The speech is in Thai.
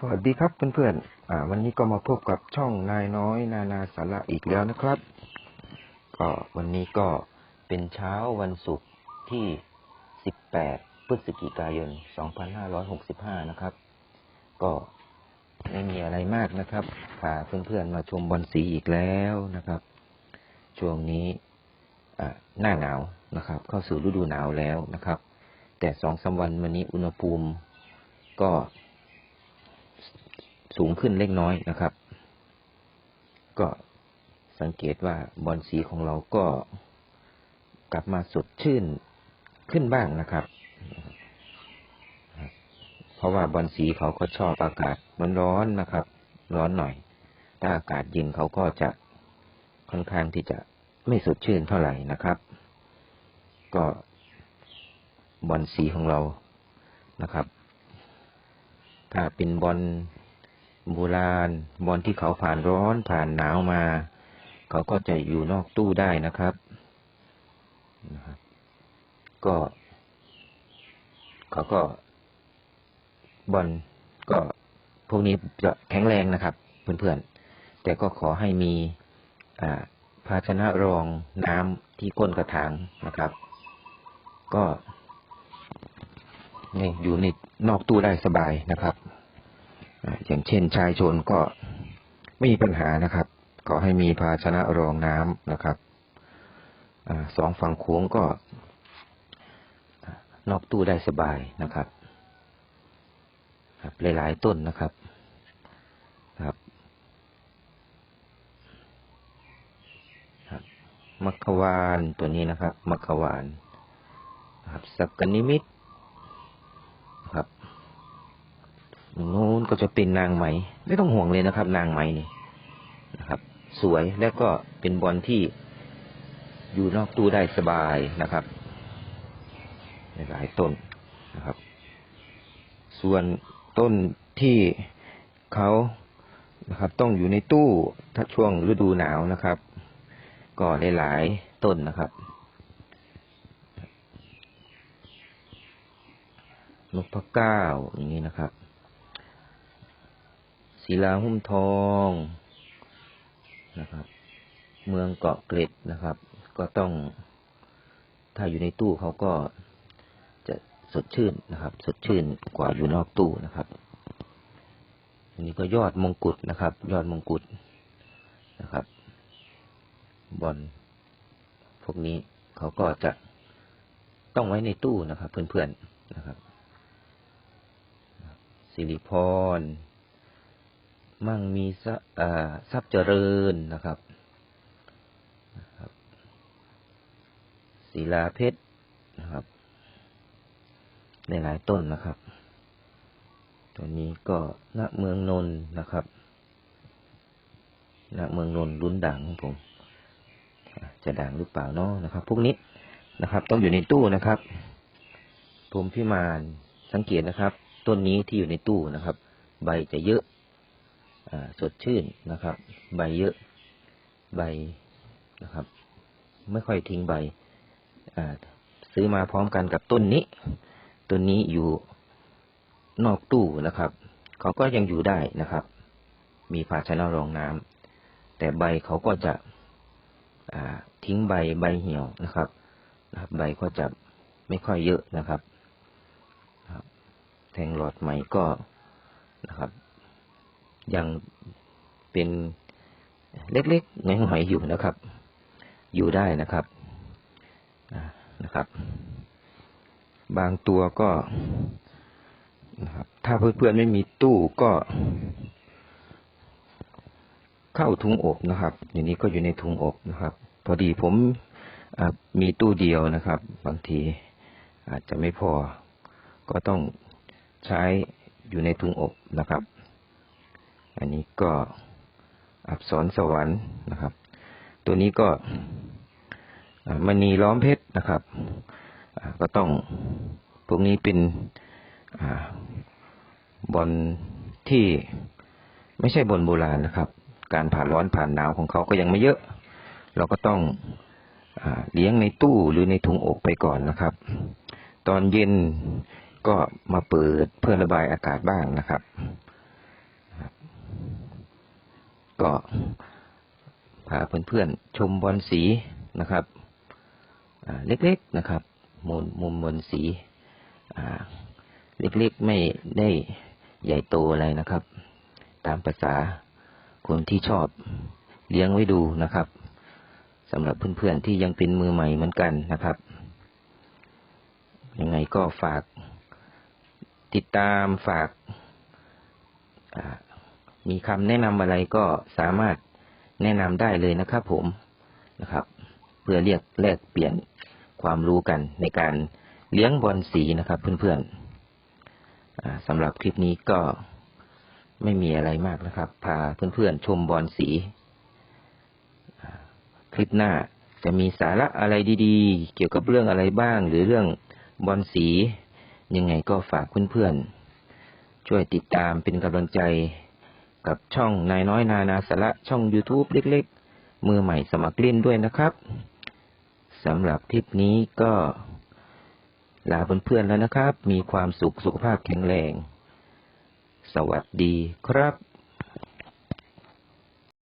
สวัสดีครับเพื่อนๆอ่า วันนี้ก็มาพบกับช่องนายน้อย นานาสาระอีกแล้วนะครับ ก็วันนี้ก็เป็นเช้าวันศุกร์ที่ 18 พฤศจิกายน 2565 นะครับ ก็ไม่มีอะไรมากนะครับพาเพื่อนๆมาชมบอลสีอีกแล้วนะครับ ช่วงนี้อ่าหน้าหนาวนะครับ เข้าสู่ฤดูหนาวแล้วนะครับ แต่สองสามวันวันนี้อุณหภูมิก็ สูงขึ้นเล็กน้อยนะครับ ก็สังเกตว่าบอลสีของเราก็กลับมาสดชื่นขึ้นบ้างนะครับ เพราะว่าบอลสีเขาก็ชอบอากาศมันร้อนนะครับ ร้อนหน่อย ถ้าอากาศเย็นเขาก็จะค่อนข้างที่จะไม่สดชื่นเท่าไหร่นะครับ ก็บอลสีของเรานะครับ ถ้าเป็นบอล โบราณบอลที่เขาผ่านร้อนผ่านหนาวมา เขาก็จะอยู่นอกตู้ได้นะครับนะครับ ก็ เขาก็บอลก็พวกนี้จะแข็งแรงนะครับ เพื่อนๆ แต่ก็ขอให้มีอ่าภาชนะรองน้ำที่ก้นกระถางนะครับ ก็นี่อยู่ในนอกตู้ได้สบายนะครับ อย่างเช่นชายชนก็ไม่มีปัญหานะครับ ขอให้มีภาชนะรองน้ำนะครับอสองฝั่งโค้งก็ นอกตู้ได้สบายนะครับครับหลายๆต้นนะครับครับครับมัควานตัวนี้นะครับ มัควานครับสักกนิมิตนะครับนู้น ก็จะเป็นนางไหม ไม่ต้องห่วงเลยนะครับ นางไหมนี่นะครับ สวยและก็เป็นบอลที่อยู่นอกตู้ได้สบายนะครับหลายต้นนะครับ ส่วนต้นที่เขานะครับ ต้องอยู่ในตู้ถ้าช่วงฤดูหนาวนะครับ ก็หลายๆต้นนะครับนกพะเก้าอย่างนี้นะครับ ศิลาหุ้มทองนะครับ เมืองเกาะเกร็ดนะครับ ก็ต้องถ้าอยู่ในตู้เขาก็จะสดชื่นนะครับ สดชื่นกว่าอยู่นอกตู้นะครับอันนี้ก็ยอดมงกุฎนะครับ ยอดมงกุฎนะครับ บอลพวกนี้เขาก็จะต้องไว้ในตู้นะครับ เพื่อนๆนะครับสิริพร มั่งมีทรัพย์เจริญนะครับศิลาเพชรนะครับ ในหลายต้นนะครับ ตัวนี้ก็ณเมืองนนท์นะครับณเมืองนนท์ลุ้นด่างของผม จะด่างหรือเปล่าเนาะนะครับ พวกนี้นะครับ ต้องอยู่ในตู้นะครับผมพิมานสังเกตนะครับ ต้นนี้ที่อยู่ในตู้นะครับ ใบจะเยอะ สดชื่นนะครับ ใบเยอะใบนะครับ ไม่ค่อยทิ้งใบซื้อมาพร้อมกันกับต้นนี้ต้นนี้อยู่นอกตู้นะครับเขาก็ยังอยู่ได้นะครับ มีภาชนะรองน้ำแต่ใบเขาก็จะทิ้งใบใบเหี่ยวนะครับนะครับ ใบก็จะไม่ค่อยเยอะนะครับแทงหลอดใหม่ก็นะครับ ยังเป็นเล็กๆหน่อยๆอยู่นะครับ อยู่ได้นะครับนะครับ บางตัวก็นะครับ ถ้าเพื่อนๆไม่มีตู้ก็ เข้าถุงอบนะครับ อย่างนี้ก็อยู่ในถุงอบนะครับ พอดีผมมีตู้เดียวนะครับ บางทีอาจจะไม่พอ ก็ต้องใช้อยู่ในถุงอบนะครับ อันนี้ก็อักษรสวรรค์นะครับ ตัวนี้ก็มณีล้อมเพชรนะครับ ก็ต้องพวกนี้เป็นอบอลที่ไม่ใช่บอลโบราณนะครับ การผ่านร้อนผ่านหนาวของเขาก็ยังไม่เยอะ เราก็ต้องอเลี้ยงในตู้หรือในถุงอบไปก่อนนะครับ ตอนเย็นก็มาเปิดเพื่อระบายอากาศบ้างนะครับ ก็พาเพื่อนๆชมบอลสีนะครับเล็กๆนะครับ มุมมุมบอลสีเล็กๆไม่ได้ใหญ่โตอะไรนะครับ ตามภาษาคนที่ชอบเลี้ยงไว้ดูนะครับสำหรับเพื่อนๆที่ยังเป็นมือใหม่เหมือนกันนะครับ ยังไงก็ฝากติดตามฝากอ มีคำแนะนำอะไรก็สามารถแนะนำได้เลยนะครับผมนะครับ เพื่อเรียกแลกเปลี่ยนความรู้กันในการเลี้ยงบอลสีนะครับเพื่อนๆอ่าสำหรับคลิปนี้ก็ไม่มีอะไรมากนะครับ พาเพื่อนๆชมบอลสี คลิปหน้าจะมีสาระอะไรดีๆ เกี่ยวกับเรื่องอะไรบ้าง หรือเรื่องบอลสี ยังไงก็ฝากเพื่อนๆช่วยติดตามเป็นกำลังใจ กับช่องนายน้อยนานาสาระช่อง YouTube เล็กๆ มือใหม่สมัครเล่นด้วยนะครับสำหรับทริปนี้ก็ลาเพื่อนๆแล้วนะครับ มีความสุขสุขภาพแข็งแรง สวัสดีครับ